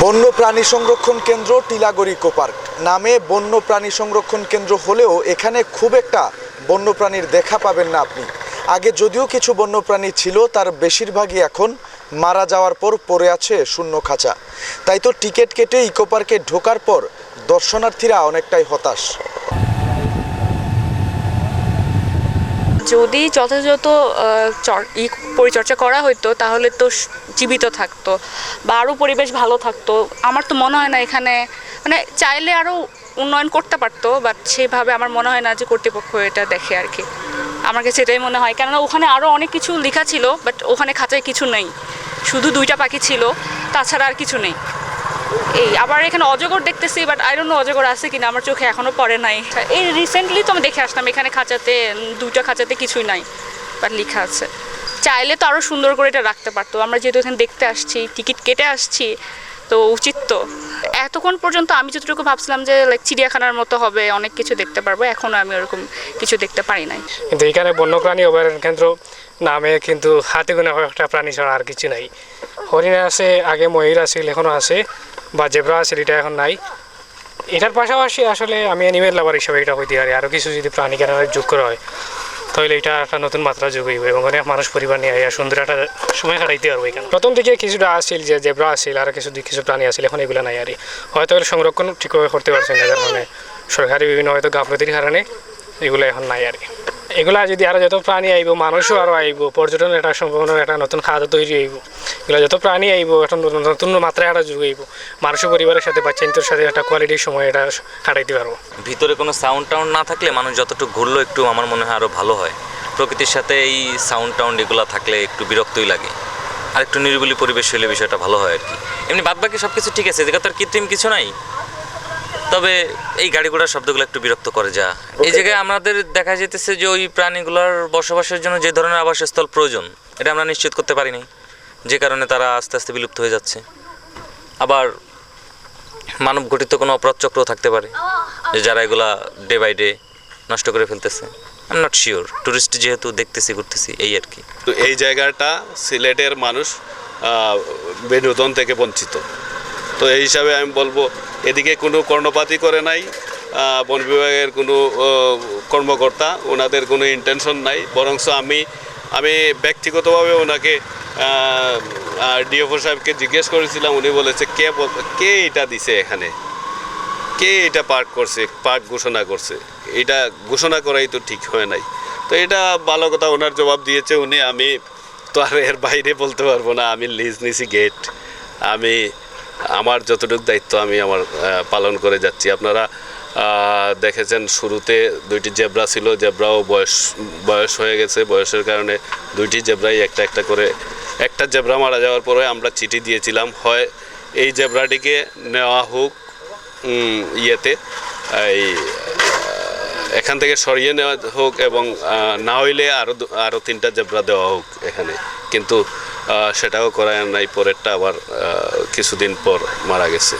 বন্য প্রাণী সংরক্ষণ কেন্দ্র টিলাগড়ি কোপার্ক। নামে বন্য প্রাণী সংরক্ষণ কেন্দ্র হলেও এখানে খুব একটা বন্য প্রাণীর দেখা পাবেন না আপনি। আগে যদিও কিছু বন্য প্রাণী ছিল, তার বেশিরভাগই এখন মারা যাওয়ার পর পড়ে আছে শূন্য খাঁচা। তাই তো টিকিট কেটে ইকোপার্কে ঢোকার পর দর্শনার্থীরা অনেকটাই হতাশ। যদি যথাযথ পরিচর্যা করা হতো তাহলে তো জীবিত থাকতো বা আরও পরিবেশ ভালো থাকতো। আমার তো মনে হয় না এখানে মানে চাইলে আরও উন্নয়ন করতে পারতো বাট সেইভাবে আমার মনে হয় না যে কর্তৃপক্ষ এটা দেখে আর কি। আমার কাছে এটাই মনে হয়। কেননা ওখানে আরও অনেক কিছু লেখা ছিল বাট ওখানে খাঁচায় কিছু নেই। শুধু দুইটা পাখি ছিল, তাছাড়া আর কিছু নেই। এই, আবার এখানে অজগর দেখতেছি বাট আই নো অজগর আছে কিনা, আমার চোখে এখনও পড়ে নাই। এই রিসেন্টলি তো আমি দেখে আসলাম, এখানে খাঁচাতে দুইটা খাঁচাতে কিছুই নাই বাট লেখা আছে। চাইলে তো আরও সুন্দর করে এটা রাখতে পারতো। আমরা যেহেতু এখানে দেখতে আসছি, টিকিট কেটে আসছি, তো উচিত তো। এতক্ষণ পর্যন্ত আমি যতটুকু ভাবছিলাম যে লাইক চিড়িয়াখানার মতো হবে, অনেক কিছু দেখতে পারব এখনও আমি ওরকম কিছু দেখতে পারি নাই। কিন্তু এখানে বন্যপ্রাণী অভয়ারণ্য কেন্দ্র নামে কিন্তু হাতে গোনা একটা প্রাণী ছাড়া আর কিছু নাই। হরিণ আছে, আগে ময়ূর আছিল এখনও আছে। বা জেব্রা আছে এটা এখন নাই। এটার পাশাপাশি আসলে আমি অ্যানিমেল লাভার হিসাবে এটা হইতে পারি। আরও কিছু যদি প্রাণী কেন যোগ করা হয়, তাহলে এটা একটা নতুন মাত্রা যোগ হইব এবং অনেক মানুষ পরিবার নিয়ে আইয়া সুন্দর একটা সময় কাটাইতে পারব এখানে। প্রথম দিকে কিছুটা আসছিল যে জেব্রা আসছিল আর কিছু কিছু প্রাণী আসছিল এখন এগুলো নাই আর হয়তো সংরক্ষণ ঠিকভাবে করতে পারছেন না, যার মানে সরকারি বিভিন্ন হয়তো গাফলতির কারণে এগুলো এখন নাই আর এগুলা যদি আরও যত প্রাণী আইব, মানুষও আরও আইব পর্যটন একটা সম্ভাবনার একটা নতুন খাদ্য তৈরি হইব। এগুলো যত প্রাণী আইব, একটা নতুন- মাত্রায় একটা যুগ হইব মানুষও পরিবারের সাথে বা বাচ্চাদের সাথে একটা কোয়ালিটির সময় এটা কাটাইতে পারব। ভিতরে কোনো সাউন্ড টাউন্ড না থাকলে মানুষ যতটুকু ঘুরলো একটু আমার মনে হয় আরও ভালো হয়। প্রকৃতির সাথে এই সাউন্ড টাউন্ড এগুলো থাকলে একটু বিরক্তই লাগে। আর একটু নিরিবিলি পরিবেশ হলে বিষয়টা ভালো হয় আর কি। এমনি বাদ বাকি সব কিছু ঠিক আছে, এদিকে তো আর কৃত্রিম কিছু নাই? তবে এই গাড়ি ঘোড়ার শব্দগুলো একটু বিরক্ত করে যা। এই জায়গায় আমাদের দেখা যেতেছে যে ওই প্রাণীগুলোর বসবাসের জন্য যে ধরনের আবাসস্থল প্রয়োজন এটা আমরা নিশ্চিত করতে পারিনি যে কারণে তারা আস্তে আস্তে বিলুপ্ত হয়ে যাচ্ছে। আবার মানব গঠিত কোনো অপরাধ চক্রও থাকতে পারে যে যারা এগুলা ডে বাই ডে নষ্ট করে ফেলতেছে। I am not sure tourist যেহেতু দেখতেছি ঘুরতেছি এই আর কি। তো এই জায়গাটা সিলেটের মানুষ বিনোদন থেকে বঞ্চিত। তো এই হিসাবে আমি বলব, এদিকে কোনো কর্ণপাতই করে নাই বন বিভাগের কোনো কর্মকর্তা, ওনাদের কোনো ইন্টেনশন নাই, বরংস আমি আমি ব্যক্তিগতভাবে ওনাকে ডিএফও সাহেবকে জিজ্ঞেস করেছিলাম, উনি বলেছে, কে কে এটা দিছে এখানে? কে এটা পার্ক করছে, পার্ক ঘোষণা করছে? এটা ঘোষণা করাই তো ঠিক হয় নাই। তো এটা ভালো কথা, ওনার জবাব দিয়েছে উনি, আমি তো আর এর বাইরে বলতে পারব না, আমি লিজ নিছি গেট আমি আমার যতটুকু দায়িত্ব আমি আমার পালন করে যাচ্ছি। আপনারা দেখেছেন শুরুতে দুইটি জেব্রা ছিল, জেব্রাও বয়স বয়স হয়ে গেছে। বয়সের কারণে দুইটি জেব্রাই একটা একটা করে, একটা জেব্রা মারা যাওয়ার পরে আমরা চিঠি দিয়েছিলাম, হয় এই জেব্রাটিকে নেওয়া হোক ইয়েতে, এই এখান থেকে সরিয়ে নেওয়া হোক এবং না হইলে আরও আরও তিনটা জেব্রা দেওয়া হোক এখানে। কিন্তু সেটাও করায় নাই পরেরটা আবার কিছুদিন পর মারা গেছে।